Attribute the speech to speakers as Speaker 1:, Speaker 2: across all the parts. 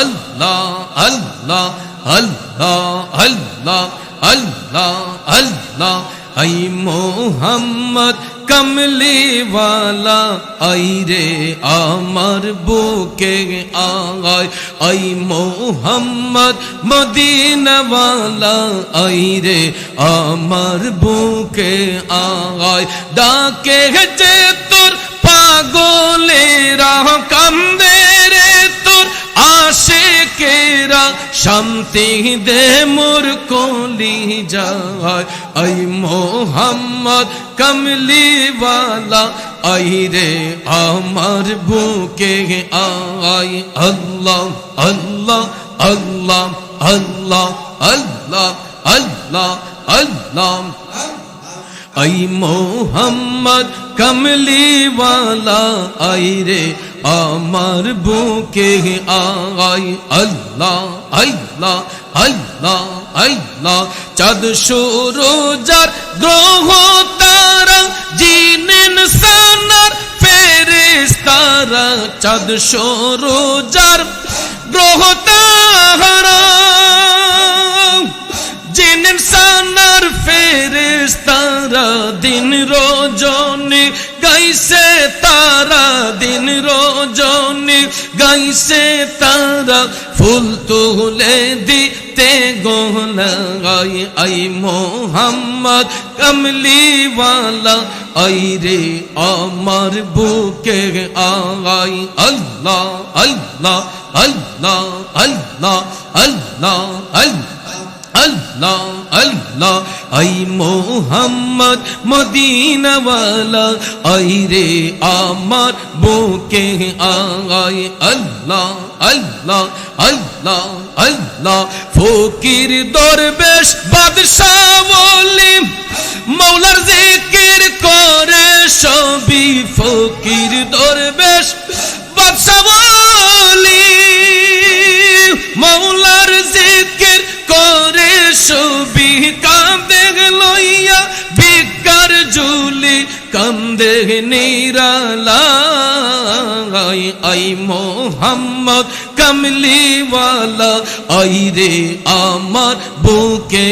Speaker 1: আল্লাহ আল্লাহ আল্লাহ আল্লাহ আল্লাহ আল্লাহ। আই মোহাম্মদ কমলিওয়ালা, আই রে আমার বুকে আয় আই মোহাম্মদ মদিনাওয়ালা, আই রে আমার বুকে আয় ডাকে যে তোর পাগলেরা শান্তি দে মোর কলি যায়। আই মোহাম্মদ কমলিওয়ালা, আই রে আমার বুকে আই আল্লাহ আল্লাহ আল্লাহ আল্লাহ আল্লাহ আল্লাহ আল্লাহ। আই মোহাম্মদ কমলিওয়ালা আই রে আমার বুকে আই আল্লাহ আল্লাহ আল্লাহ আল্লাহ। চাঁদ সুরোজার গ্রহ তারা জিনেন সানার ফেরেস তারা চাঁদ সুরোজার গ্রহ তারা জিনেন সানার ফেরেস তারা দিন রজনী গাইছে তারা দিন রজনী গাইছে তারা ফুল তুলে দিতে গোলাই আই মোহাম্মদ কমলিওয়ালা, আই রে আমার বুকে আই আল্লাহ আল্লাহ আল্লাহ আল্লাহ আল্লাহ আল্লাহ। আল্লাহ আল্লাহ, আই মোহাম্মদ মদিনাওয়ালা, আই রে আমার বুকে আই আল্লাহ আল্লাহ আল্লাহ আল্লাহ, ফকির দরবেশ বাদশাহ বলি মৌলার জিকির করে সবই ফকির কান্দে নিরালাই আই মোহাম্মদ কমলিওয়ালা, আই রে আমার বুকে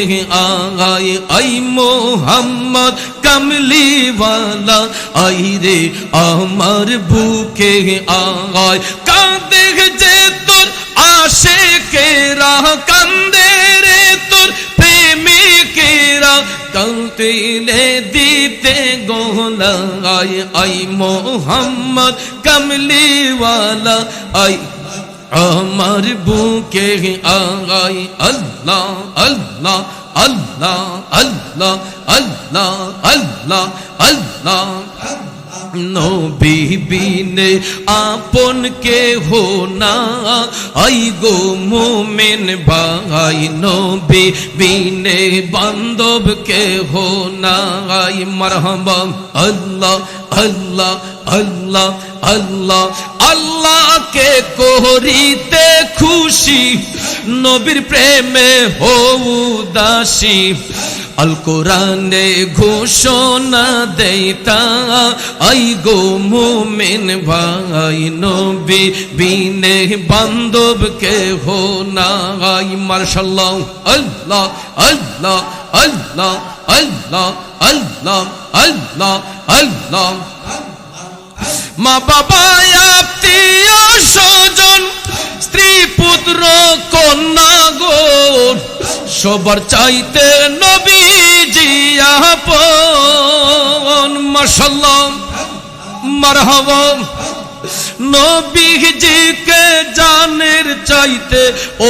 Speaker 1: আই আই মোহাম্মদ কমলিওয়ালা, আই রে আমার বুকে আয় কান্দে যে তোর আশে কেরা কান্দে কান্তিলে দিতে গোলাই আই মোহাম্মদ কমলিওয়ালা, আই আমার বুকে আই আল্লাহ আল্লাহ আল্লাহ আল্লাহ আল্লাহ আল্লাহ আল্লাহ নবী বিনে আপন কে হো না। আই গো মোমেন ভাই, নবী বিনে বান্ধব কে হো না। আই মারহাবা, আল্লাহ আল্লাহ আল্লাহ আল্লাহ। আল্লাহকে করিতে খুশি, নবীর প্রেমে হৌ দাসী আল কোরআনে ঘোষণা দেইতা, আই গো মোমেন ভাই, নবী, বিনে বান্ধব কে হো না আই মার্শাল্লাহ, আল্লাহ আল্লাহ আল্লাহ আল্লাহ আল্লাহ আল্লাহ আল্লাহ। মা বাবা, আত্মীয় স্বজন, স্ত্রী, পুত্র, কন্যা গো সবার চাইতে নবীজি আপন মাশাল্লাহ মারহাবা। নবীজিকে জানের চাইতে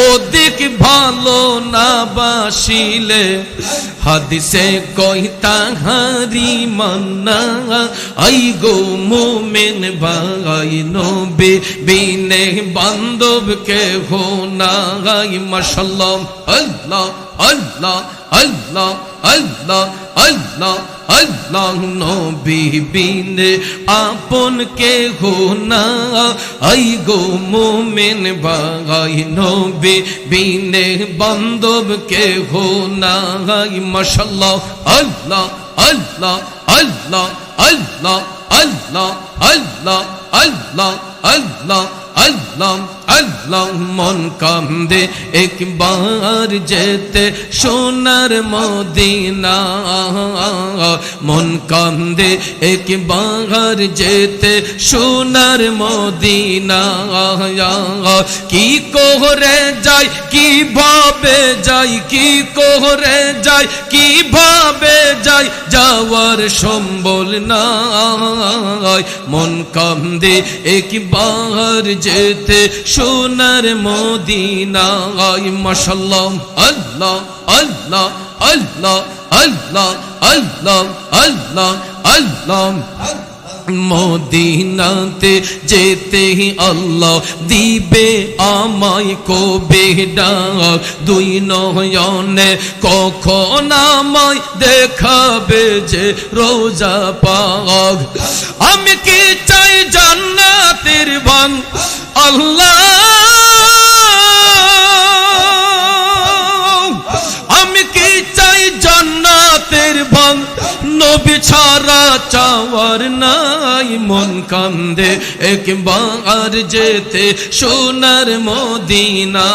Speaker 1: অধিক ভালো না বাসিলে। হাদিসে কই তাহারি মান্না, আই গো মোমেন ভাই, নবী বিনে বান্ধব কে হো না গাই মাশাল্লাহ, আল্লাহ আল্লাহ। আল্লাহ আল্লাহ আল্লাহ আল্লাহ নবী বিনে আপন কে হো না আই গো মোমেন ভাই নবী বিনে বান্ধব কে হো না গাই মাশাল্লাহ আল্লাহ আল্লাহ আল্লাহ আল্লাহ আল্লাহ আল্লাহ আল্লাহ আল্লাহ আল্লাহ আল্লাহ আল্লাহ মন কান্দে একবার যেতে সোনার মদিনা, মন কান্দে একবার যেতে সোনার মদিনা, কি কোহরে যাই কি ভাবে যাই, কি কোহরে যাই কি ভাবে যাই, যাওয়ার সম্বল নাই। মন কান্দে একবার যেতে সোনার মদিনায় মাশাল্লাহ আল্লাহ আল্লাহ আল্লাহ আল্লাহ আল্লাহ আল্লাহ আল্লাহ। মদিনাতে যেতে আল্লাহ দিবে আমায় কবে ডাক। দুই নয়নে কখন আমায় দেখাবে যে রোজা পাগ আমি কি চাই জান্নাতের ভাঙ আল্লাহ ছাড়া চাওয়ার নাই, মন কান্দে। একবার যেতে সোনার মদিনা,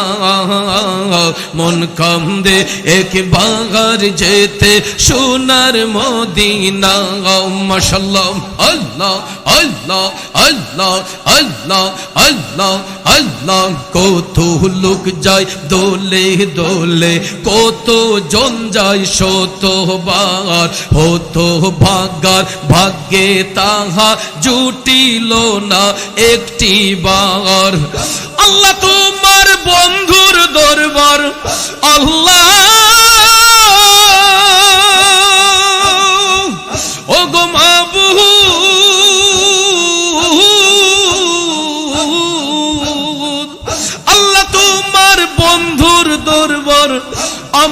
Speaker 1: মন কান্দে। একবার যেতে সোনার মদিনা মাশাল্লাহ আল্লাহ আল্লাহ আল্লাহ আল্লাহ আল্লাহ আল্লাহ। কত লোক যায় দোলে দোলে, কত জন যায় শতবার। হতো ভাগার ভাগ্যে তাহা জুটিল না একটি বার। আল্লাহ তোমার বন্ধুর দরবার আল্লাহ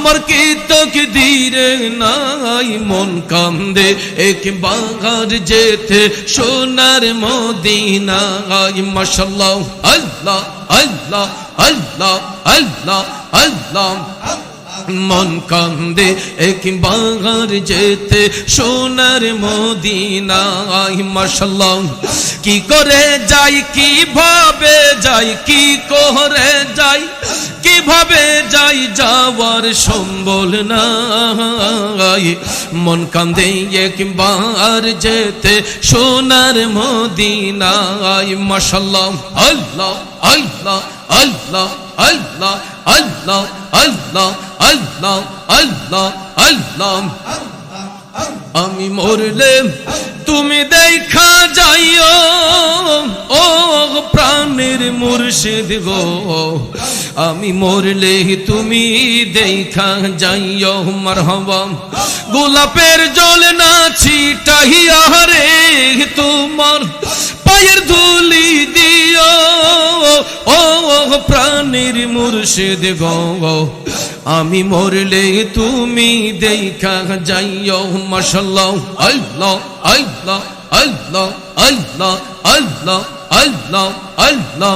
Speaker 1: আমার কি তোকে ধীরে নাই? মন কান্দে একবার যেতে, সোনার মদিনায়। মাশাল্লাহ আল্লাহ আল্লাহ আল্লাহ আল্লাহ আল্লাহ। মন কান্দে একবার যেতে, সোনার মদিনায়। মাশাল্লাহ কি করে যাই কি ভাবে যাই, কি করে যাই? কীভাবে যাই যাওয়ার সম্বল নাই, মন কান্দে একবার যেতে সোনার মদিনায়। মাশাল্লাহ আল্লাহ আল্লাহ আল্লাহ আল্লাহ আল্লাহ আল্লাহ আল্লাহ আল্লাহ আল্লাহ। আমি মরলে তুমি দেখা যাইও, ও প্রাণের মুর্শিদ গো। আমি মরলে তুমি দেখা যাইও, মারহাবা। গোলাপের জল না ছিটাইয়া রে তোমার পায়ের ধুলি দিও। ও প্রাণের মুর্শিদ গো আমি মরলে তুমি দেখা যাইও মাশাল্লাহ আল্লাহ আল্লাহ আল্লাহ আল্লাহ আল্লাহ।